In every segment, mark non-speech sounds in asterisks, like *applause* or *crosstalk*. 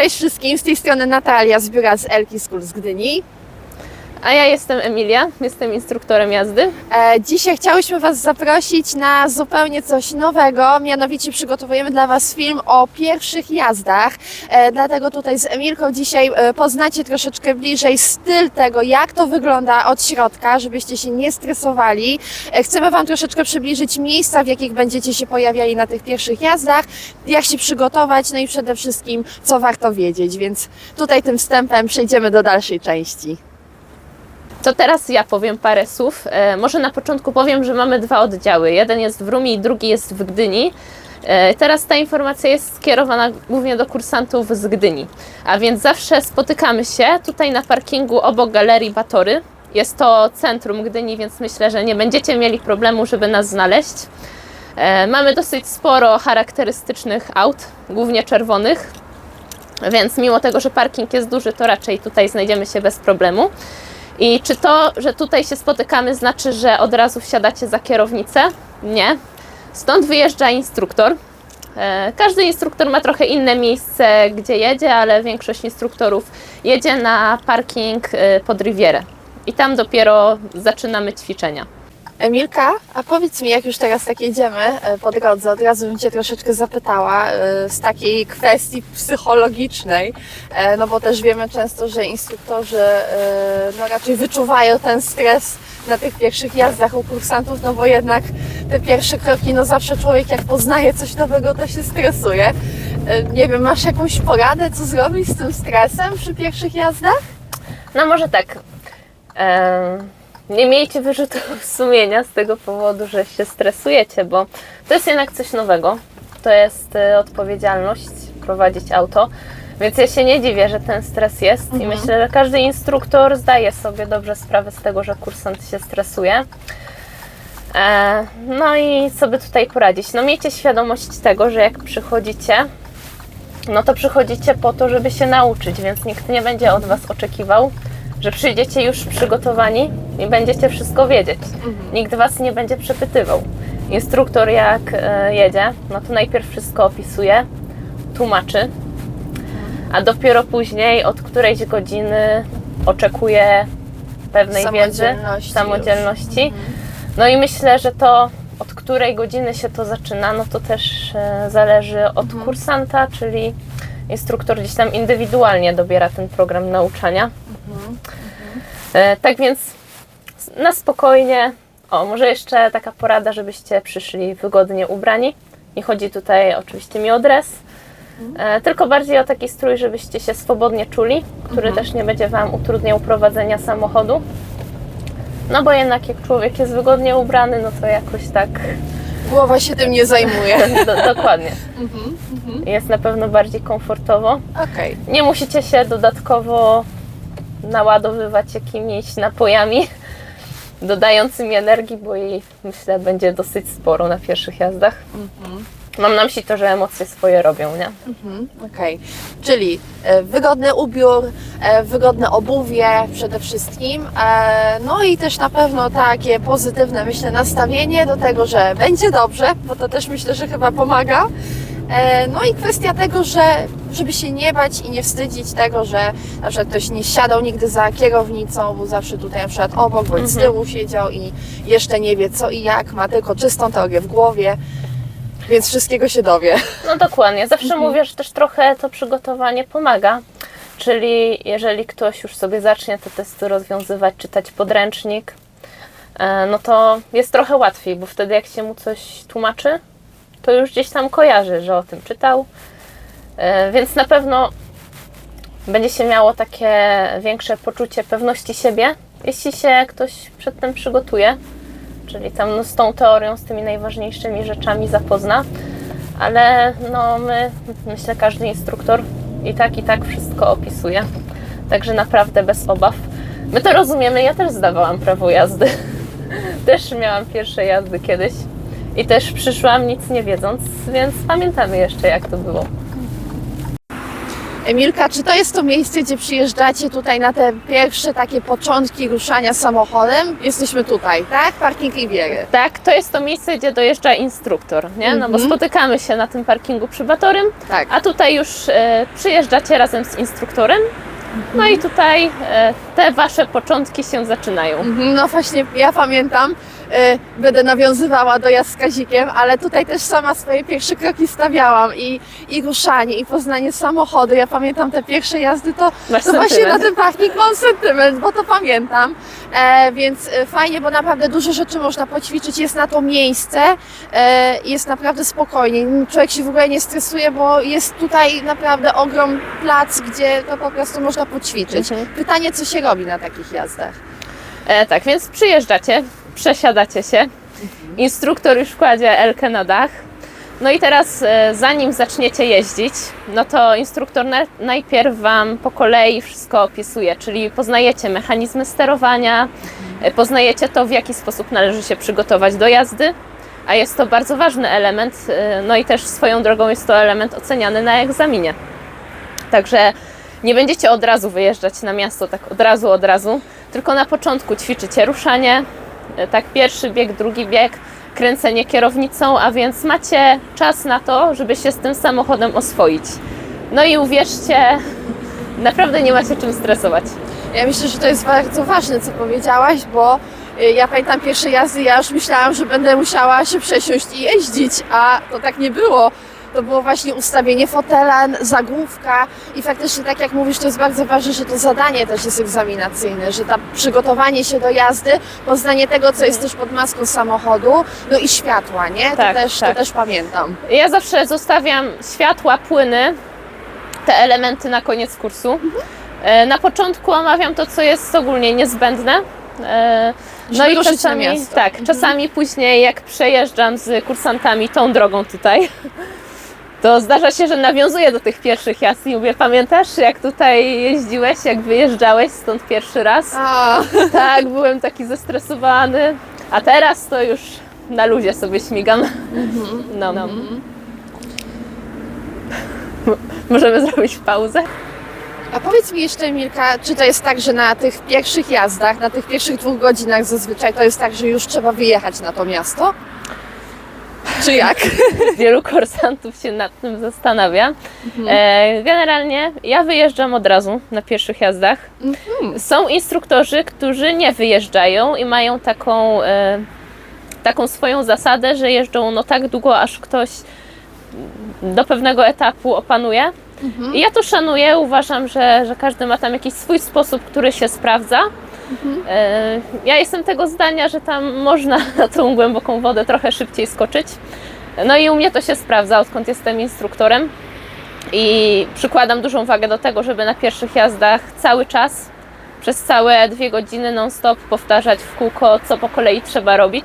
Cześć wszystkim, z tej strony Natalia z biura z Elki School z Gdyni. A ja jestem Emilia, jestem instruktorem jazdy. E, Dzisiaj chciałyśmy Was zaprosić na zupełnie coś nowego, mianowicie przygotowujemy dla Was film o pierwszych jazdach, e, dlatego tutaj z Emilką dzisiaj e, poznacie troszeczkę bliżej styl tego, jak to wygląda od środka, żebyście się nie stresowali. Chcemy Wam troszeczkę przybliżyć miejsca, w jakich będziecie się pojawiali na tych pierwszych jazdach, jak się przygotować, no i przede wszystkim, co warto wiedzieć, więc tutaj tym wstępem przejdziemy do dalszej części. To teraz ja powiem parę słów. E, może na początku powiem, że mamy dwa oddziały. Jeden jest w Rumi, drugi jest w Gdyni. E, teraz ta informacja jest skierowana głównie do kursantów z Gdyni. A więc zawsze spotykamy się tutaj na parkingu obok Galerii Batory. Jest to centrum Gdyni, więc myślę, że nie będziecie mieli problemu, żeby nas znaleźć. E, mamy dosyć sporo charakterystycznych aut, głównie czerwonych. Więc mimo tego, że parking jest duży, to raczej tutaj znajdziemy się bez problemu. I czy to, że tutaj się spotykamy, znaczy, że od razu wsiadacie za kierownicę? Nie. Stąd wyjeżdża instruktor. E, Każdy instruktor ma trochę inne miejsce, gdzie jedzie, ale większość instruktorów jedzie na parking e, pod Rivierę. I tam dopiero zaczynamy ćwiczenia. Emilka, a powiedz mi, jak już teraz tak jedziemy e, po drodze, od razu bym Cię troszeczkę zapytała e, z takiej kwestii psychologicznej, e, no bo też wiemy często, że instruktorzy no raczej wyczuwają ten stres na tych pierwszych jazdach u kursantów, no bo jednak te pierwsze kroki, no zawsze człowiek jak poznaje coś nowego, to się stresuje. Nie wiem, masz jakąś poradę, co zrobić z tym stresem przy pierwszych jazdach? No może tak. em, Nie miejcie wyrzutów *laughs* sumienia z tego powodu, że się stresujecie, bo to jest jednak coś nowego. To jest e, odpowiedzialność prowadzić auto. Więc ja się nie dziwię, że ten stres jest i myślę, że każdy instruktor zdaje sobie dobrze sprawę z tego, że kursant się stresuje. E, No i sobie tutaj poradzić. No miejcie świadomość tego, że jak przychodzicie, no to przychodzicie po to, żeby się nauczyć, więc nikt nie będzie od Was oczekiwał, że przyjdziecie już przygotowani i będziecie wszystko wiedzieć. Nikt Was nie będzie przepytywał. Instruktor jak e, jedzie, no to najpierw wszystko opisuje, tłumaczy, a dopiero później od którejś godziny oczekuje pewnej wiedzy, Samodzielności. Mhm. No i myślę, że to od której godziny się to zaczyna, no to też e, zależy od Mhm. kursanta, czyli instruktor gdzieś tam indywidualnie dobiera ten program nauczania. Mhm. E, Tak więc na spokojnie. O, może jeszcze taka porada, żebyście przyszli wygodnie ubrani. Nie chodzi tutaj oczywiście mi o dres, e, tylko bardziej o taki strój, żebyście się swobodnie czuli, który też nie będzie Wam utrudniał prowadzenia samochodu. No bo jednak jak człowiek jest wygodnie ubrany, no to jakoś tak Głowa się tym nie zajmuje. *laughs* do, dokładnie. Mhm, mhm. Jest na pewno bardziej komfortowo. Okej. Nie musicie się dodatkowo naładowywać jakimiś napojami *laughs* dodającymi energii, bo jej myślę będzie dosyć sporo na pierwszych jazdach. Mhm. Mam na myśli to, że emocje swoje robią, nie? Mhm, Okej, czyli e, wygodny ubiór, e, wygodne obuwie przede wszystkim, e, no i też na pewno takie pozytywne, myślę, nastawienie do tego, że będzie dobrze, bo to też myślę, że chyba pomaga. E, No i kwestia tego, że żeby się nie bać i nie wstydzić tego, że na przykład ktoś nie siadał nigdy za kierownicą, był zawsze tutaj na przykład obok, bądź z tyłu siedział i jeszcze nie wie co i jak, ma tylko czystą teorię w głowie, więc wszystkiego się dowie. No dokładnie. Zawsze mówię, że też trochę to przygotowanie pomaga. Czyli jeżeli ktoś już sobie zacznie te testy rozwiązywać, czytać podręcznik, e, no to jest trochę łatwiej, bo wtedy jak się mu coś tłumaczy, to już gdzieś tam kojarzy, że o tym czytał. E, Więc na pewno będzie się miało takie większe poczucie pewności siebie, jeśli się ktoś przed tym przygotuje, czyli tam no, z tą teorią, z tymi najważniejszymi rzeczami zapozna. Ale no my, myślę, każdy instruktor i tak, i tak wszystko opisuje. Także naprawdę bez obaw. My to rozumiemy, ja też zdawałam prawo jazdy. *laughs* Też miałam pierwsze jazdy kiedyś i też przyszłam nic nie wiedząc, więc pamiętamy jeszcze jak to było. Emilka, czy to jest to miejsce, gdzie przyjeżdżacie tutaj na te pierwsze takie początki ruszania samochodem? Jesteśmy tutaj, tak? Parking Riviery. Tak, to jest to miejsce, gdzie dojeżdża instruktor, nie? No bo Mhm. spotykamy się na tym parkingu przy Batorym, Tak. a tutaj już e, przyjeżdżacie razem z instruktorem. No i tutaj e, te wasze początki się zaczynają. Mhm, No właśnie, ja pamiętam, będę nawiązywała do jazd z Kazikiem, ale tutaj też sama swoje pierwsze kroki stawiałam i, i ruszanie, i poznanie samochodu. Ja pamiętam te pierwsze jazdy, to, Masz to właśnie na ten parking mam sentyment, bo to pamiętam. E, więc e, fajnie, bo naprawdę dużo rzeczy można poćwiczyć, jest na to miejsce, e, jest naprawdę spokojnie. Człowiek się w ogóle nie stresuje, bo jest tutaj naprawdę ogrom plac, gdzie to po prostu można poćwiczyć. Mhm. Pytanie, co się robi na takich jazdach? E, tak, więc przyjeżdżacie, przesiadacie się. Instruktor już kładzie Elkę na dach. No i teraz, e, zanim zaczniecie jeździć, no to instruktor na, najpierw Wam po kolei wszystko opisuje, czyli poznajecie mechanizmy sterowania, e, poznajecie to, w jaki sposób należy się przygotować do jazdy, a jest to bardzo ważny element, e, no i też swoją drogą jest to element oceniany na egzaminie. Także nie będziecie od razu wyjeżdżać na miasto, tak od razu, od razu, tylko na początku ćwiczycie ruszanie, tak pierwszy bieg, drugi bieg, kręcenie kierownicą, a więc macie czas na to, żeby się z tym samochodem oswoić. No i uwierzcie, *laughs* naprawdę nie macie czym stresować. Ja myślę, że to jest bardzo ważne, co powiedziałaś, bo y, ja pamiętam pierwsze jazdy, ja już myślałam, że będę musiała się przesiąść i jeździć, a to tak nie było. To było właśnie ustawienie fotela, zagłówka i faktycznie, tak jak mówisz, to jest bardzo ważne, że to zadanie też jest egzaminacyjne, że ta przygotowanie się do jazdy, poznanie tego, co jest też pod maską samochodu, no i światła, nie? Tak, to, też, tak. to też pamiętam. Ja zawsze zostawiam światła, płyny, te elementy na koniec kursu. E, Na początku omawiam to, co jest ogólnie niezbędne. E, No i czasami, tak, Mhm. czasami później jak przejeżdżam z kursantami tą drogą tutaj, to zdarza się, że nawiązuję do tych pierwszych jazd i mówię, pamiętasz jak tutaj jeździłeś, jak wyjeżdżałeś stąd pierwszy raz? A, Tak, byłem taki zestresowany, a teraz to już na luzie sobie śmigam. No, no. *laughs* Możemy zrobić pauzę? A powiedz mi jeszcze, Milka, czy to jest tak, że na tych pierwszych jazdach, na tych pierwszych dwóch godzinach zazwyczaj to jest tak, że już trzeba wyjechać na to miasto? Czy jak? *laughs* Wielu kursantów się nad tym zastanawia. E, generalnie ja wyjeżdżam od razu na pierwszych jazdach. Są instruktorzy, którzy nie wyjeżdżają i mają taką, e, taką swoją zasadę, że jeżdżą no tak długo, aż ktoś do pewnego etapu opanuje. I ja to szanuję, uważam, że, że każdy ma tam jakiś swój sposób, który się sprawdza. E, Ja jestem tego zdania, że tam można na tą głęboką wodę trochę szybciej skoczyć. No i u mnie to się sprawdza, odkąd jestem instruktorem. I przykładam dużą wagę do tego, żeby na pierwszych jazdach cały czas, przez całe dwie godziny non-stop powtarzać w kółko, co po kolei trzeba robić.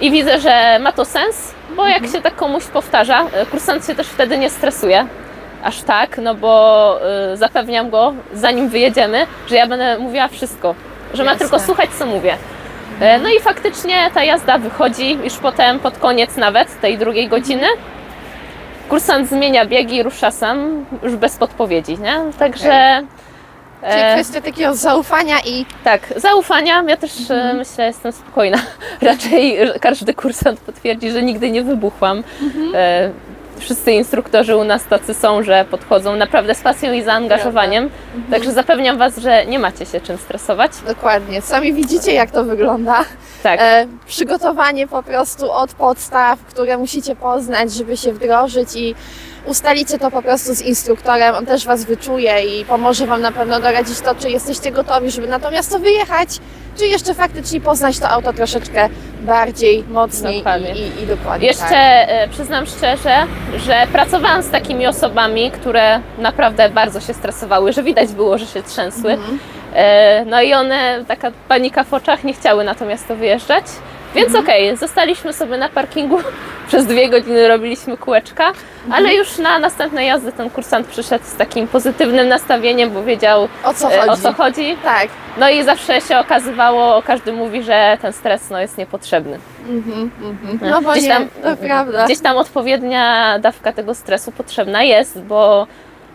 I widzę, że ma to sens, bo jak się tak komuś powtarza, e, kursant się też wtedy nie stresuje. Aż tak, no bo y, zapewniam go, zanim wyjedziemy, że ja będę mówiła wszystko, że ma Jasne. tylko słuchać, co mówię. E, No i faktycznie ta jazda wychodzi, już potem pod koniec nawet tej drugiej godziny. Kursant zmienia biegi i rusza sam, już bez podpowiedzi, nie? Także Czyli e, kwestia takiego zaufania i tak, zaufania. Ja też e, myślę, jestem spokojna. *laughs* Raczej każdy kursant potwierdzi, że nigdy nie wybuchłam. E, Wszyscy instruktorzy u nas tacy są, że podchodzą naprawdę z pasją i zaangażowaniem. Także zapewniam Was, że nie macie się czym stresować. dokładnie, sami widzicie jak to wygląda. Tak. E, przygotowanie po prostu od podstaw, które musicie poznać, żeby się wdrożyć i ustalicie to po prostu z instruktorem. On też Was wyczuje i pomoże Wam na pewno doradzić to, czy jesteście gotowi, żeby na to wyjechać, czy jeszcze faktycznie poznać to auto troszeczkę bardziej, mocniej Dokładnie. i, i, dokładnie. Jeszcze tak. e, przyznam szczerze, że pracowałam z takimi osobami, które naprawdę bardzo się stresowały, że widać było, że się trzęsły. E, No i one, taka panika w oczach, nie chciały na to wyjeżdżać. Więc okej, zostaliśmy sobie na parkingu, *laughs* przez dwie godziny robiliśmy kółeczka, ale już na następne jazdy ten kursant przyszedł z takim pozytywnym nastawieniem, bo wiedział O co e, chodzi? o co chodzi. Tak. No i zawsze się okazywało, każdy mówi, że ten stres no, jest niepotrzebny. Mhm, mhm. No bo Gdzieś nie, tam- to prawda. Gdzieś tam odpowiednia dawka tego stresu potrzebna jest, bo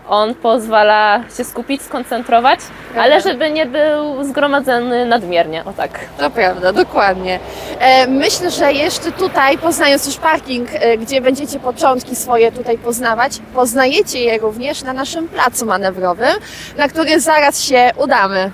On pozwala się skupić, skoncentrować, ale żeby nie był zgromadzony nadmiernie, o tak. To prawda, dokładnie. E, myślę, że jeszcze tutaj, poznając już parking, e, gdzie będziecie początki swoje tutaj poznawać, poznajecie je również na naszym placu manewrowym, na który zaraz się udamy.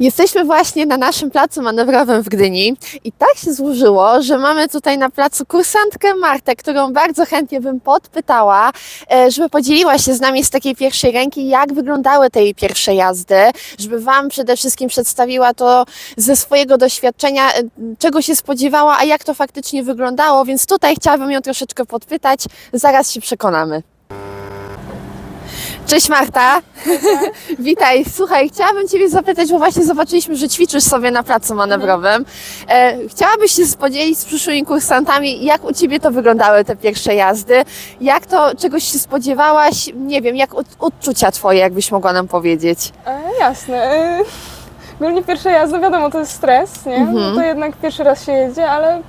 Jesteśmy właśnie na naszym placu manewrowym w Gdyni i tak się złożyło, że mamy tutaj na placu kursantkę Martę, którą bardzo chętnie bym podpytała, e, żeby podzieliła się z nami z takiej pierwszej ręki, jak wyglądały te jej pierwsze jazdy, żeby Wam przede wszystkim przedstawiła to ze swojego doświadczenia, e, czego się spodziewała, a jak to faktycznie wyglądało, więc tutaj chciałabym ją troszeczkę podpytać, zaraz się przekonamy. Cześć Marta. *laughs* Witaj. Słuchaj, chciałabym Ciebie zapytać, bo właśnie zobaczyliśmy, że ćwiczysz sobie na placu manewrowym. E, chciałabyś się podzielić z przyszłymi kursantami, jak u Ciebie to wyglądały te pierwsze jazdy? Jak to, czegoś się spodziewałaś? Nie wiem, jak od- odczucia Twoje, jakbyś mogła nam powiedzieć? E, jasne. E, Ogólnie pierwsza jazda, wiadomo, to jest stres, nie? Mhm. No to jednak pierwszy raz się jedzie, ale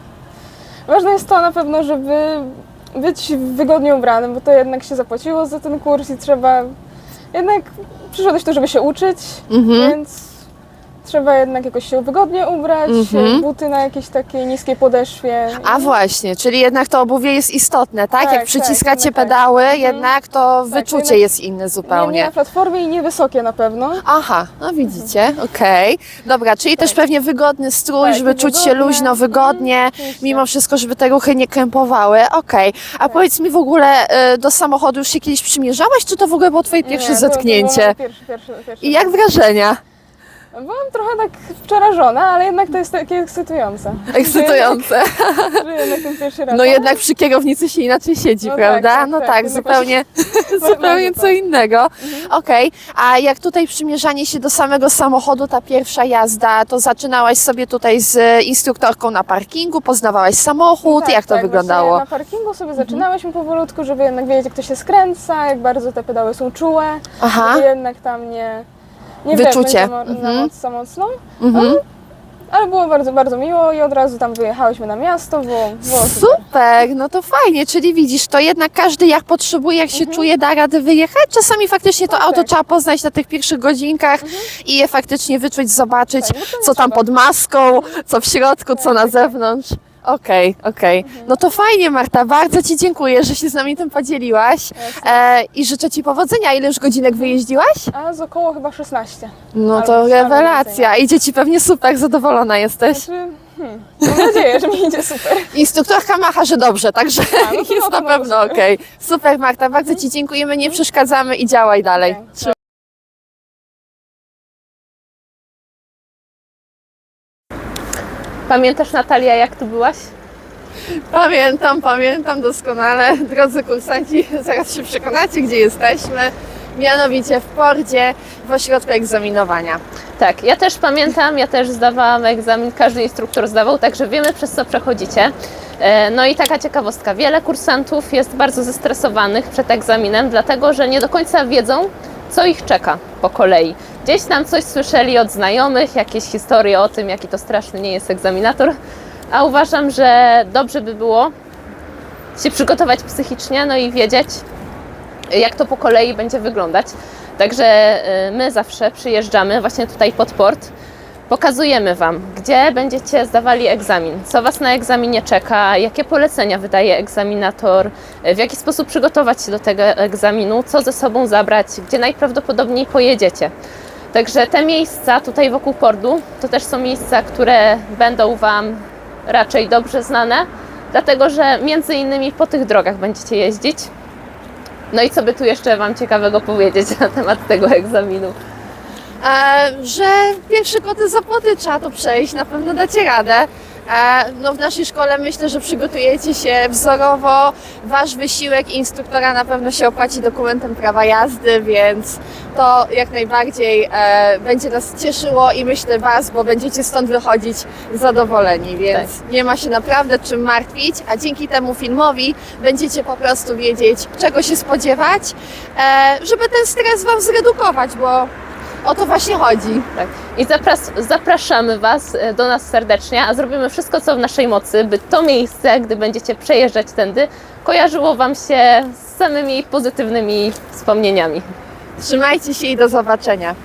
ważne jest to na pewno, żeby być wygodnie ubranym, bo to jednak się zapłaciło za ten kurs i trzeba jednak przyszedłeś tu, żeby się uczyć, Mhm. więc trzeba jednak jakoś się wygodnie ubrać, Mhm. buty na jakiejś takiej niskiej podeszwie. A właśnie, czyli jednak to obuwie jest istotne, tak? Tak, Jak tak, przyciskacie jednak tak. pedały, Mhm. jednak to wyczucie jednak jest inne nie, nie zupełnie. na platformie i niewysokie na pewno. Aha, no widzicie, okej. Dobra, czyli też pewnie wygodny strój, Tak, żeby czuć się wygodnie. luźno, wygodnie, Mhm, oczywiście. mimo wszystko, żeby te ruchy nie krępowały. Okej, a Tak. powiedz mi w ogóle, e, do samochodu już się kiedyś przymierzałaś, czy to w ogóle było twoje pierwsze Nie, to- to było zetknięcie? Pierwsze, pierwsze, pierwsze. I jak wrażenia? Byłam trochę tak przerażona, ale jednak to jest takie ekscytujące. *laughs* Ekscytujące. Że, że jednak ten pierwszy raz. No jednak przy kierownicy się inaczej siedzi, No tak, prawda? tak, no tak, tak, jednak zupełnie, *laughs* zupełnie co tak. innego. Okej, a jak tutaj przymierzanie się do samego samochodu, ta pierwsza jazda, to zaczynałaś sobie tutaj z instruktorką na parkingu, poznawałaś samochód, Tak, jak to tak, wyglądało? Na parkingu sobie zaczynałyśmy powolutku, żeby jednak wiedzieć, jak to się skręca, jak bardzo te pedały są czułe, Aha, żeby jednak tam nie, nie Wyczucie. za, mo- Mhm. za, mocno. mhm. Ale było bardzo, bardzo miło i od razu tam wyjechałyśmy na miasto, było, było super. Super, no to fajnie, czyli widzisz, to jednak każdy jak potrzebuje, jak się czuje, da radę wyjechać. Czasami faktycznie to Mhm. Tak, auto tak. trzeba poznać na tych pierwszych godzinkach i je faktycznie wyczuć, zobaczyć, Tak, no co tam trzeba. pod maską, co w środku, co Tak, na tak. zewnątrz. Okej, okej. No to fajnie Marta, bardzo Ci dziękuję, że się z nami tym podzieliłaś e, i życzę Ci powodzenia. Ile już godzinek wyjeździłaś? A z około chyba 16. No Albo to nawet rewelacja. Idzie Ci pewnie super, zadowolona jesteś. Znaczy, hmm, mam nadzieję, że mi idzie super. *laughs* Instruktorka macha, że dobrze, także no to *laughs* jest no na pewno okej. Super Marta, bardzo Ci dziękujemy, nie przeszkadzamy i działaj dalej. Okej. Trzymaj- Pamiętasz Natalia, jak tu byłaś? Pamiętam, pamiętam doskonale. Drodzy kursanci, *laughs* zaraz się przekonacie, gdzie jesteśmy. Mianowicie w porcie, w ośrodku egzaminowania. Tak, ja też pamiętam, ja też zdawałam egzamin, każdy instruktor zdawał, także wiemy przez co przechodzicie. E, No i taka ciekawostka, wiele kursantów jest bardzo zestresowanych przed egzaminem, dlatego że nie do końca wiedzą, co ich czeka po kolei. Gdzieś tam coś słyszeli od znajomych, jakieś historie o tym, jaki to straszny nie jest egzaminator, a uważam, że dobrze by było się przygotować psychicznie, no i wiedzieć, jak to po kolei będzie wyglądać. Także y, my zawsze przyjeżdżamy właśnie tutaj pod port, pokazujemy Wam, gdzie będziecie zdawali egzamin, co Was na egzaminie czeka, jakie polecenia wydaje egzaminator, w jaki sposób przygotować się do tego egzaminu, co ze sobą zabrać, gdzie najprawdopodobniej pojedziecie. Także te miejsca tutaj wokół portu to też są miejsca, które będą Wam raczej dobrze znane, dlatego że między innymi po tych drogach będziecie jeździć. No i co by tu jeszcze Wam ciekawego powiedzieć na temat tego egzaminu? E, że pierwsze koty za płoty trzeba to przejść, na pewno dacie radę. E, no w naszej szkole myślę, że przygotujecie się wzorowo. Wasz wysiłek instruktora na pewno się opłaci dokumentem prawa jazdy, więc to jak najbardziej e, będzie nas cieszyło i myślę Was, bo będziecie stąd wychodzić zadowoleni, więc nie ma się naprawdę czym martwić, a dzięki temu filmowi będziecie po prostu wiedzieć, czego się spodziewać, żeby ten stres Wam zredukować, bo O to właśnie chodzi. Tak. I zapras- zapraszamy Was e, do nas serdecznie, a zrobimy wszystko, co w naszej mocy, by to miejsce, gdy będziecie przejeżdżać tędy, kojarzyło Wam się z samymi pozytywnymi wspomnieniami. Trzymajcie się i do zobaczenia.